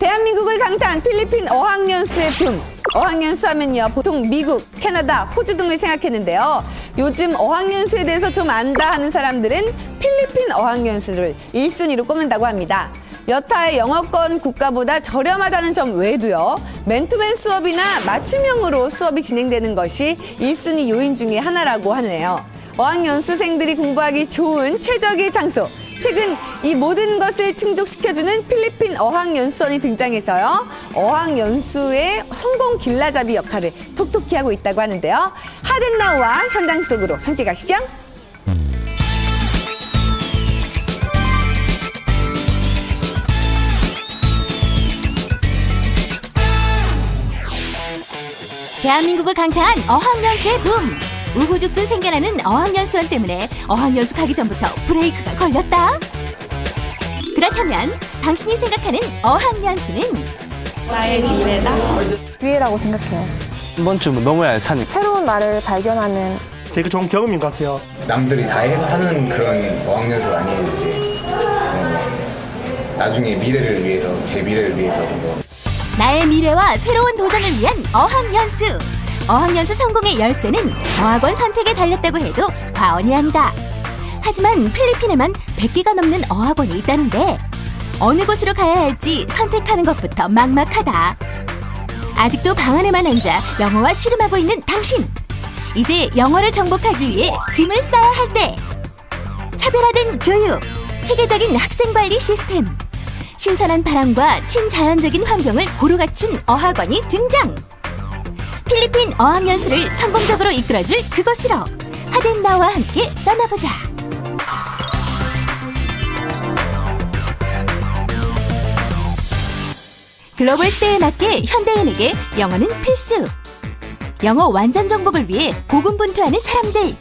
대한민국을 강타한 필리핀 어학연수의 붐. 어학연수 하면요. 보통 미국, 캐나다, 호주 등을 생각했는데요. 요즘 어학연수에 대해서 좀 안다 하는 사람들은 필리핀 어학연수를 1순위로 꼽는다고 합니다. 여타의 영어권 국가보다 저렴하다는 점 외에도요. 맨투맨 수업이나 맞춤형으로 수업이 진행되는 것이 1순위 요인 중에 하나라고 하네요. 어학연수생들이 공부하기 좋은 최적의 장소. 최근 이 모든 것을 충족시켜주는 필리핀 어학연수원이 등장해서요. 어학연수의 성공 길라잡이 역할을 톡톡히 하고 있다고 하는데요. 하덴나우와 현장 속으로 함께 가시죠. 대한민국을 강타한 어학연수의 붐. 우후죽순 생겨나는 어학연수원 때문에 어학연수 가기 전부터 브레이크가 걸렸다. 그렇다면 당신이 생각하는 어학연수는 기회라고 생각해요. 한 번쯤은 넘어야 할 산이 새로운 나를 발견하는 되게 좋은 경험인 것 같아요. 남들이 다 해서 하는 그런 어학연수 아니에요 이제 어, 나중에 미래를 위해서 제 미래를 위해서 뭐 나의 미래와 새로운 도전을 위한 어학연수. 어학연수 성공의 열쇠는 어학원 선택에 달렸다고 해도 과언이 아니다. 하지만 필리핀에만 100개가 넘는 어학원이 있다는데 어느 곳으로 가야 할지 선택하는 것부터 막막하다. 아직도 방 안에만 앉아 영어와 씨름하고 있는 당신. 이제 영어를 정복하기 위해 짐을 싸야 할 때. 차별화된 교육, 체계적인 학생 관리 시스템, 신선한 바람과 친자연적인 환경을 고루 갖춘 어학원이 등장. 필리핀 어학연수를 성공적으로 이끌어줄 그곳으로 하덴나와 함께 떠나보자. 글로벌 시대에 맞게 현대인에게 영어는 필수. 영어 완전 정복을 위해 고군분투하는 사람들.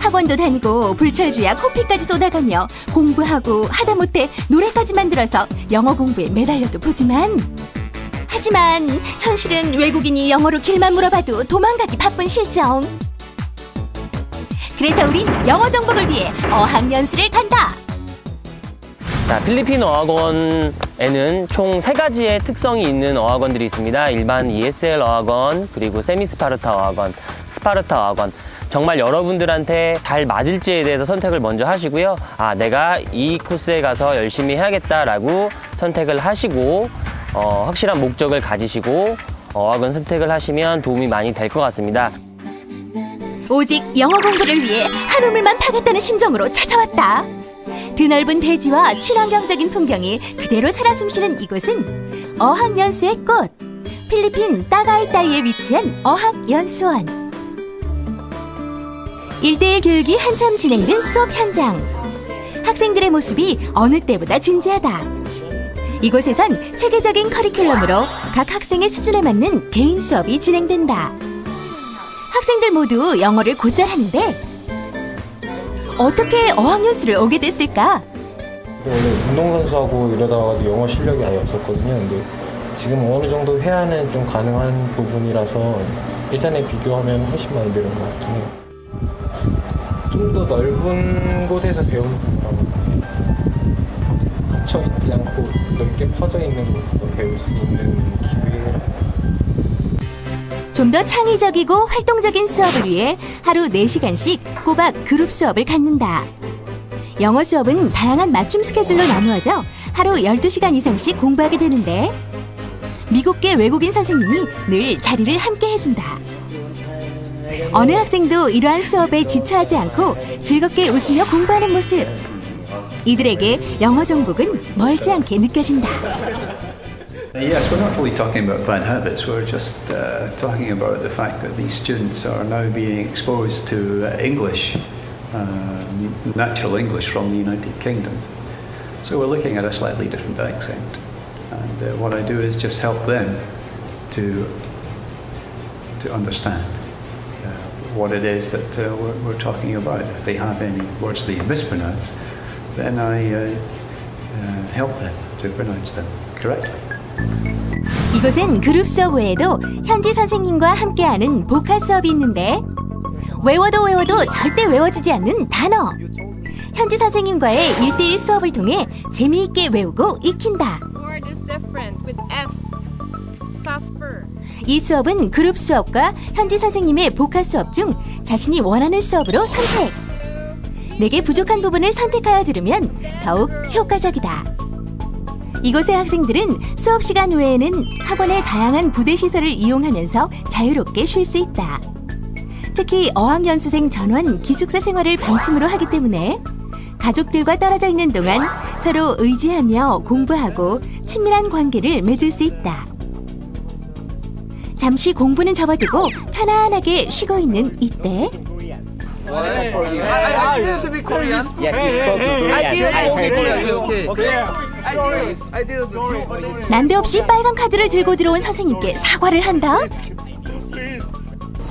학원도 다니고 불철주야 코피까지 쏟아가며 공부하고 하다못해 노래까지 만들어서 영어 공부에 매달려도 보지만 하지만 현실은 외국인이 영어로 길만 물어봐도 도망가기 바쁜 실정. 그래서 우린 영어 정복을 위해 어학연수를 간다. 자, 필리핀 어학원에는 총 세 가지의 특성이 있는 어학원들이 있습니다. 일반 ESL 어학원, 그리고 세미 스파르타 어학원, 스파르타 어학원. 정말 여러분들한테 잘 맞을지에 대해서 선택을 먼저 하시고요. 아, 내가 이 코스에 가서 열심히 해야겠다라고 선택을 하시고, 어, 확실한 목적을 가지시고, 어학원 선택을 하시면 도움이 많이 될 것 같습니다. 오직 영어 공부를 위해 한 우물만 파겠다는 심정으로 찾아왔다. 드넓은 대지와 친환경적인 풍경이 그대로 살아 숨쉬는 이곳은 어학연수의 꽃. 필리핀 따가이따이에 위치한 어학연수원. 일대일 교육이 한참 진행된 수업 현장. 학생들의 모습이 어느 때보다 진지하다. 이곳에선 체계적인 커리큘럼으로 각 학생의 수준에 맞는 개인 수업이 진행된다. 학생들 모두 영어를 곧잘 하는데 어떻게 어학연수를 오게 됐을까? 원래 운동선수하고 이러다가 영어 실력이 아예 없었거든요. 근데 지금 어느 정도 회화는 좀 가능한 부분이라서 예전에 비교하면 훨씬 많이 늘은 것 같긴 해요. 좀 더 넓은 곳에서 배우는 것 같아요. 갇혀있지 않고 넓게 퍼져 있는 곳에서 배울 수 있는 기회라고 좀 더 창의적이고 활동적인 수업을 위해 하루 4시간씩 꼬박 그룹 수업을 갖는다. 영어 수업은 다양한 맞춤 스케줄로 나누어져 하루 12시간 이상씩 공부하게 되는데 미국계 외국인 선생님이 늘 자리를 함께 해준다. 어느 학생도 이러한 수업에 지쳐하지 않고 즐겁게 웃으며 공부하는 모습. 이들에게 영어 정복은 멀지 않게 느껴진다. Yes, we're not really talking about bad habits. We're just uh, talking about the fact that these students are now being exposed to uh, English, uh, natural English from the United Kingdom. So we're looking at a slightly different accent. And uh, what I do is just help them to, to understand uh, what it is that uh, we're, we're talking about. If they have any words they mispronounce, then I uh, uh, help them to pronounce them correctly. 이곳은 그룹 수업 외에도 현지 선생님과 함께하는 보컬 수업이 있는데 외워도 외워도 절대 외워지지 않는 단어. 현지 선생님과의 일대일 수업을 통해 재미있게 외우고 익힌다. word is different. with F. Suffer. 이 수업은 그룹 수업과 현지 선생님의 복화 수업 중 자신이 원하는 수업으로 선택. 내게 부족한 부분을 선택하여 들으면 더욱 효과적이다. 이곳의 학생들은 수업 시간 외에는 학원의 다양한 부대 시설을 이용하면서 자유롭게 쉴 수 있다. 특히 어학연수생 전원 기숙사 생활을 방침으로 하기 때문에 가족들과 떨어져 있는 동안 서로 의지하며 공부하고 친밀한 관계를 맺을 수 있다. 잠시 공부는 접어두고 편안하게 쉬고 있는 이때 난데없이 빨간 카드를 들고 들어온 선생님께 사과를 한다.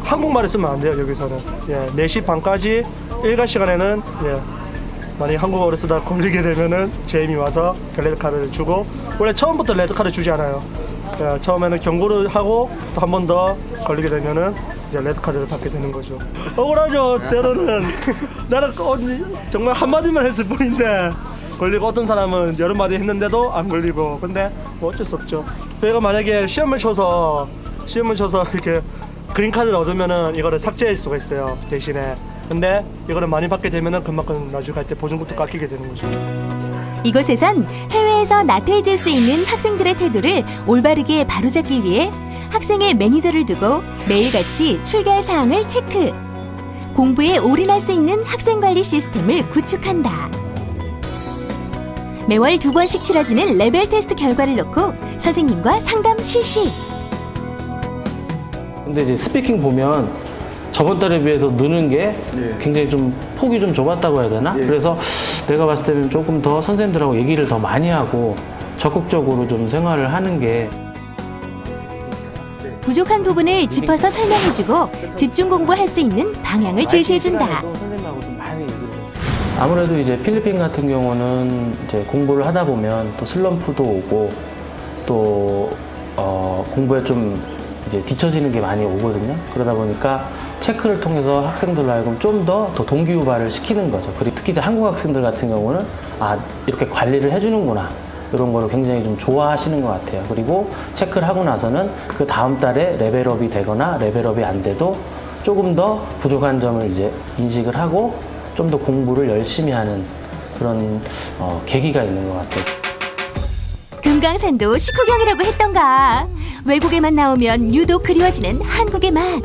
한국말을 쓰면 안 돼요, 여기서는. 예, 4시 반까지 일과 시간에는 예, 만약에 한국어를 쓰다 걸리게 되면은 제임이 와서 그 레드 카드를 주고 원래 처음부터 레드 카드 주지 않아요. 예, 처음에는 경고를 하고 또 한 번 더 걸리게 되면은 이제 레드 카드를 받게 되는 거죠. 억울하죠, 때로는. 나는 어, 정말 한 마디만 했을 뿐인데 걸리고 어떤 사람은 여러 마디 했는데도 안 걸리고 근데 뭐 어쩔 수 없죠. 저희가 만약에 시험을 쳐서 시험을 쳐서 이렇게 그린 카드를 얻으면은 이거를 삭제할 수가 있어요 대신에 근데 이거를 많이 받게 되면은 그만큼 나중에 갈 때 보증부터 깎이게 되는 거죠. 이곳에선 해외에서 나태해질 수 있는 학생들의 태도를 올바르게 바로잡기 위해 학생의 매니저를 두고 매일같이 출결 사항을 체크. 공부에 올인할 수 있는 학생 관리 시스템을 구축한다. 매월 두 번씩 치러지는 레벨 테스트 결과를 놓고 선생님과 상담 실시. 근데 이제 스피킹 보면 저번 달에 비해서 느는 게 굉장히 좀 폭이 좀 좁았다고 해야 되나? 그래서 내가 봤을 때는 조금 더 선생님들하고 얘기를 더 많이 하고 적극적으로 좀 생활을 하는 게 부족한 부분을 짚어서 설명해주고 집중 공부할 수 있는 방향을 제시해준다. 선생님하고 좀 많이 얘기를 했어요. 아무래도 이제 필리핀 같은 경우는 이제 공부를 하다 보면 또 슬럼프도 오고 또 어, 공부에 좀 이제 뒤처지는 게 많이 오거든요. 그러다 보니까 체크를 통해서 학생들로 하여금 좀 더 더 동기 유발을 시키는 거죠. 그리고 특히 이제 한국 학생들 같은 경우는 아 이렇게 관리를 해주는구나. 이런 거를 굉장히 좀 좋아하시는 것 같아요. 그리고 체크를 하고 나서는 그 다음 달에 레벨업이 되거나 레벨업이 안 돼도 조금 더 부족한 점을 이제 인식을 하고 좀 더 공부를 열심히 하는 그런 어, 계기가 있는 것 같아요. 금강산도 식후경이라고 했던가. 외국에만 나오면 유독 그리워지는 한국의 맛.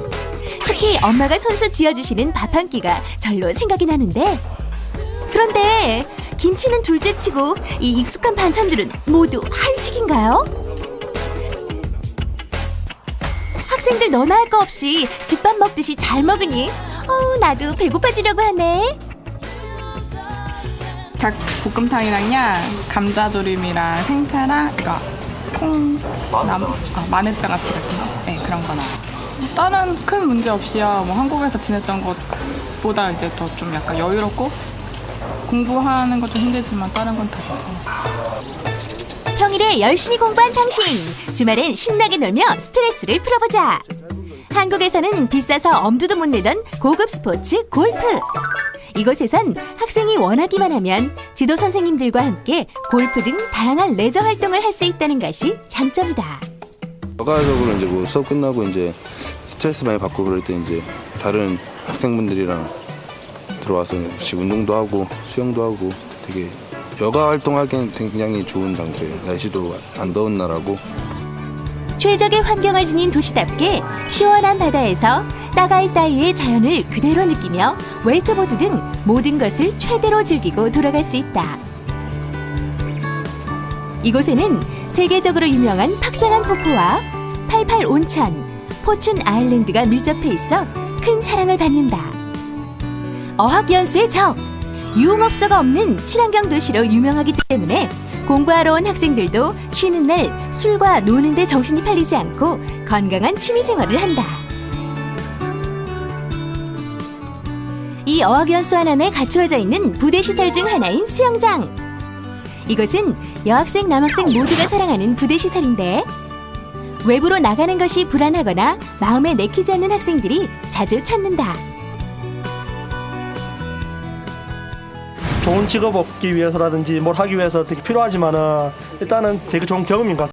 특히 엄마가 손수 지어주시는 밥 한 끼가 절로 생각이 나는데. 그런데 김치는 둘째치고 이 익숙한 반찬들은 모두 한식인가요? 학생들 너나 할 거 없이 집밥 먹듯이 잘 먹으니 어 나도 배고파지려고 하네. 닭 볶음탕이랑요, 감자조림이랑 생채랑 이거 콩, 남, 아, 마늘장 같이 같은 거, 네 그런 거 나와요. 다른 큰 문제 없이요. 뭐 한국에서 지냈던 것보다 이제 더 좀 약간 여유롭고 공부하는 건좀 힘들지만 다른 건 다 괜찮아요. 평일에 열심히 공부한 당신 주말엔 신나게 놀며 스트레스를 풀어보자 한국에서는 비싸서 엄두도 못 내던 고급 스포츠 골프 이곳에선 학생이 원하기만 하면 지도 선생님들과 함께 골프 등 다양한 레저 활동을 할 수 있다는 것이 장점이다 결과적으로 이제 뭐 수업 끝나고 이제 스트레스 많이 받고 그럴 때 이제 다른 학생분들이랑 들어와서 같이 운동도 하고 수영도 하고 되게 여가 활동하기엔 굉장히 좋은 장소예요. 날씨도 안 더운 나라고 최적의 환경을 지닌 도시답게 시원한 바다에서 따가이 따위의 자연을 그대로 느끼며 웨이크보드 등 모든 것을 최대로 즐기고 돌아갈 수 있다. 이곳에는 세계적으로 유명한 팍상한 폭포와 88 온천, 포춘 아일랜드가 밀접해 있어 큰 사랑을 받는다. 어학연수의 적, 유흥업소가 없는 친환경 도시로 유명하기 때문에 공부하러 온 학생들도 쉬는 날 술과 노는데 정신이 팔리지 않고 건강한 취미 생활을 한다. 이 어학연수 하나에 갖추어져 있는 부대 시설 중 하나인 수영장. 이것은 여학생, 남학생 모두가 사랑하는 부대 시설인데 외부로 나가는 것이 불안하거나 마음에 내키지 않는 학생들이 자주 찾는다. 좋은 직업 얻기 위해서라든지 뭘 하기 위해서 되게 필요하지만은 일단은 되게 좋은 경험인 것 같아요.